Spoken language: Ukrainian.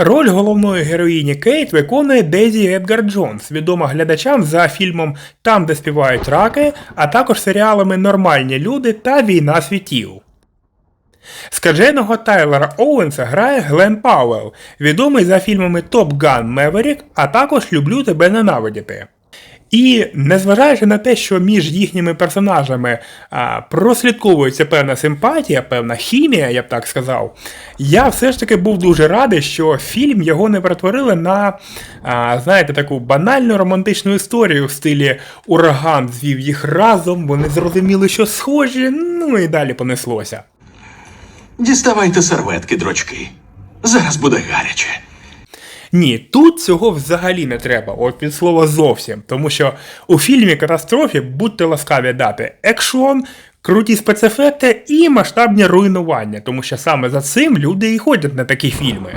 Роль головної героїні Кейт виконує Дезі Едгар Джонс, відома глядачам за фільмом Там, де співають раки, а також серіалами Нормальні люди та Війна світів. Скаженого Тайлера Оуенса грає Глен Пауэлл, відомий за фільмами Топ Ган Меверік, а також Люблю тебе ненавидіти. І незважаючи на те, що між їхніми персонажами а, прослідковується певна симпатія, певна хімія, я б так сказав, я все ж таки був дуже радий, що фільм його не перетворили на, а, знаєте, таку банальну романтичну історію в стилі ураган звів їх разом, вони зрозуміли, що схожі, ну і далі понеслося. Діставайте серветки, дрочки. Зараз буде гаряче. Ні, тут цього взагалі не треба, от від слова зовсім. Тому що у фільмі катастрофі будьте ласкаві дати екшон, круті спецефекти і масштабні руйнування, тому що саме за цим люди і ходять на такі фільми.